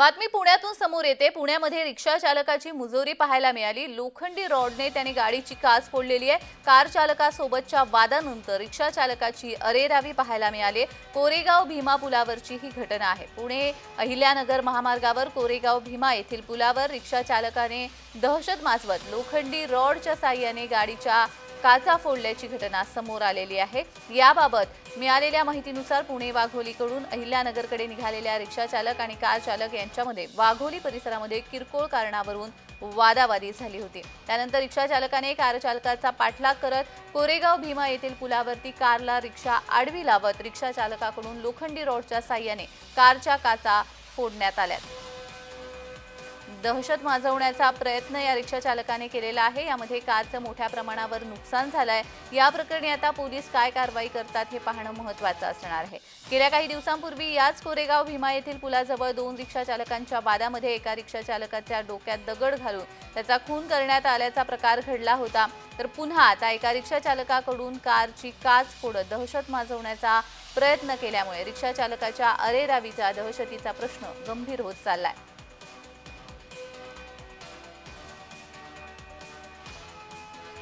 बातमी पुण्यातून समोर येते. पुण्यामध्ये रिक्षा चालकाची मुजोरी पाहायला मिळाली. लोखंडी रॉडने त्याने गाडीची काच फोडलेली आहे. कार चालकासोबतच्या वादानंतर रिक्षा चालकाची अरेरावी पाहायला मिळाली. कोरेगाव भीमा पुलावरची ही घटना आहे. पुणे अहिल्यानगर महामार्गावर कोरेगाव भीमा येथील पुलावर रिक्षा चालकाने दहशत माजवत लोखंडी रॉडच्या साह्याने गाडीच्या काचा फोडल्याची घटना समोर आलेली आहे. याबाबत मिळालेल्या माहितीनुसार पुणे वाघोलीकडून अहिल्यानगरकडे निघालेल्या रिक्षा चालक आणि कार चालक यांच्यामध्ये वाघोली परिसरामध्ये किरकोळ कारणावरून वादावादी झाली होती. त्यानंतर रिक्षा चालकाने कार चालकाचा पाठलाग करत कोरेगाव भीमा येथील पुलावरती कारला रिक्षा आडवी लावत रिक्षा चालकाकडून लोखंडी रॉडच्या साह्याने कारच्या काचा फोडण्यात आल्या दहशत माजवण्याचा प्रयत्न या रिक्षा चालकाने केलेला आहे. यामध्ये कारचं मोठ्या प्रमाणावर नुकसान झालं आहे या प्रकरणी आता पोलीस काय कारवाई करतात हे पाहणं महत्वाचं असणार आहे. गेल्या काही दिवसांपूर्वी याच कोरेगाव भीमा येथील पुलाजवळ दोन रिक्षा चालकांच्या वादामध्ये एका रिक्षा चालकाच्या डोक्यात दगड घालून त्याचा खून करण्यात आल्याचा प्रकार घडला होता. तर पुन्हा आता एका रिक्षा चालकाकडून कारची काच फोडत दहशत माजवण्याचा प्रयत्न केल्यामुळे रिक्षा चालकाच्या अरेरावीचा दहशतीचा प्रश्न गंभीर होत चाललाय.